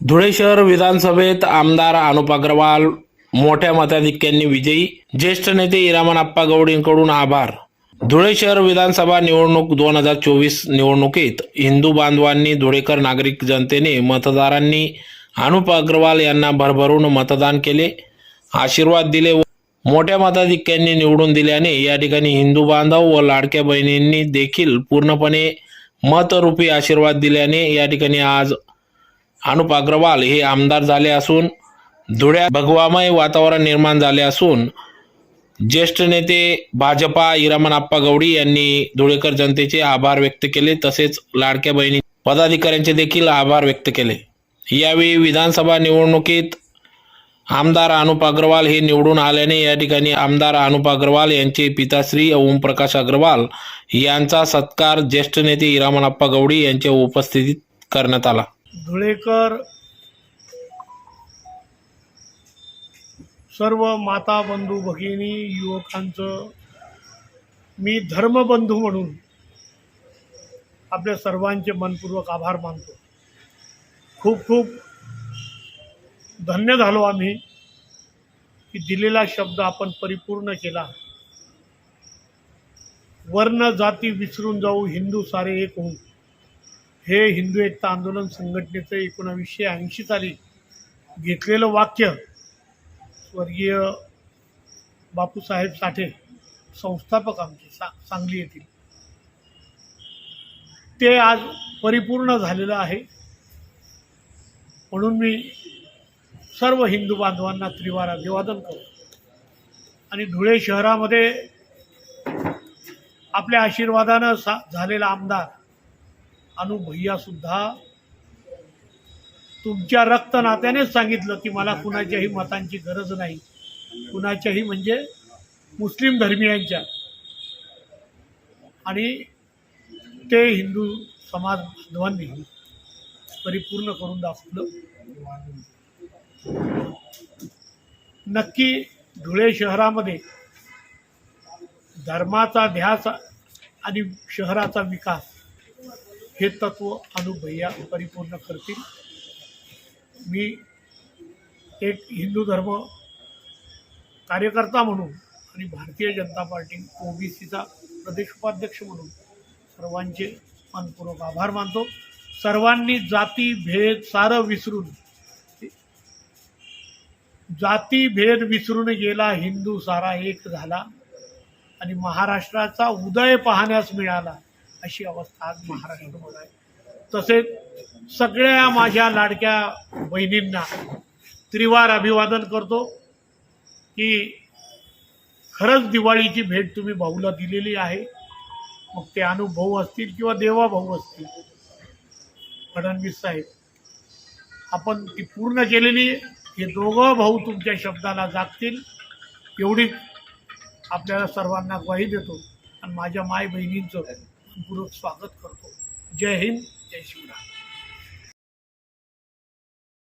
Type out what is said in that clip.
धुळे शहर विधानसभेत आमदार अनुप अग्रवाल मोठ्या मताधिक्यांनी विजयी ज्येष्ठ नेते इरामन आप्पा गौडींकडून आभार. धुळे शहर विधानसभा निवडणूक दोन हजार चोवीस निवडणुकीत हिंदू बांधवांनी धुळेकर नागरिक जनतेने मतदारांनी अनुप अग्रवाल यांना भरभरून मतदान केले आशीर्वाद दिले व मोठ्या मताधिक्यांनी निवडून दिल्याने या ठिकाणी हिंदू बांधव व लाडक्या बहिणींनी देखील पूर्णपणे मतरूपी आशीर्वाद दिल्याने या ठिकाणी आज अनुप अग्रवाल हे आमदार झाले असून धुळ्यात भगवामय वातावरण निर्माण झाले असून ज्येष्ठ नेते भाजपा इरामन आप्पा गौडी यांनी धुळेकर जनतेचे आभार व्यक्त केले तसेच लाडक्या बहिणी पदाधिकाऱ्यांचे देखील आभार व्यक्त केले. यावेळी विधानसभा निवडणुकीत आमदार अनुप अग्रवाल हे निवडून आल्याने या ठिकाणी आमदार अनुप अग्रवाल यांचे पिताश्री ओमप्रकाश अग्रवाल यांचा सत्कार ज्येष्ठ नेते इरामन आप्पा गौडी यांच्या उपस्थितीत करण्यात आला. धुळेकर सर्व माता बंधू भगिनी युवकांचं मी धर्मबंधू म्हणून आपल्या सर्वांचे मनपूर्वक आभार मानतो. खूप खूप धन्य झालो आम्ही की दिलेला शब्द आपण परिपूर्ण केला. वर्ण जाती विसरून जाऊ हिंदू सारे एक होऊ हे हिंदू एकता आंदोलन संघटनेचं एकोणावीसशे ऐंशी साली घेतलेलं वाक्य स्वर्गीय बापूसाहेब साठे संस्थापक आमचे सा सांगली येथील. ते आज परिपूर्ण झालेलं आहे. म्हणून मी सर्व हिंदू बांधवांना त्रिवार अभिवादन करतो. आणि धुळे शहरामध्ये आपल्या आशीर्वादानं सा झालेला आमदार अनु तुमच्या रक्त नात्यानेच सांगितलं की मला कुणाच्याही मतांची गरज नाही. कुणाच्याही म्हणजे मुस्लिम धर्मियांच्या. आणि ते हिंदू समाज बांधवांनी परिपूर्ण करून दाखवलं. नक्की धुळे शहरामध्ये धर्माचा ध्यास आणि शहराचा विकास हे तत्व अनुभैया परिपूर्ण करतील. मी एक हिंदू धर्म कार्यकर्ता म्हणून आणि भारतीय जनता पार्टी ओबीसीचा प्रदेश उपाध्यक्ष म्हणून सर्वांचे मनपूर्वक आभार मानतो. सर्वांनी जाती भेद सारं विसरून जाती भेद विसरून गेला हिंदू सारा एक झाला आणि महाराष्ट्राचा उदय पाहण्यास मिळाला. अशी अवस्था आज महाराष्ट्रामध्ये आहे. तसेच सगळ्या माझ्या लाडक्या बहिणींना त्रिवार अभिवादन करतो की खरंच दिवाळीची भेट तुम्ही भाऊला दिलेली आहे. मग ते अनुभव असतील किंवा देवा भाऊ असतील फडणवीस साहेब आपण ती पूर्ण केलेली हे दोघं भाऊ तुमच्या शब्दाला जागतील. एवढी आपल्याला सर्वांना ग्वाही देतो. आणि माझ्या माय बहिणींचं मनपूर्वक स्वागत करतो. जय हिंद जय शिवराय.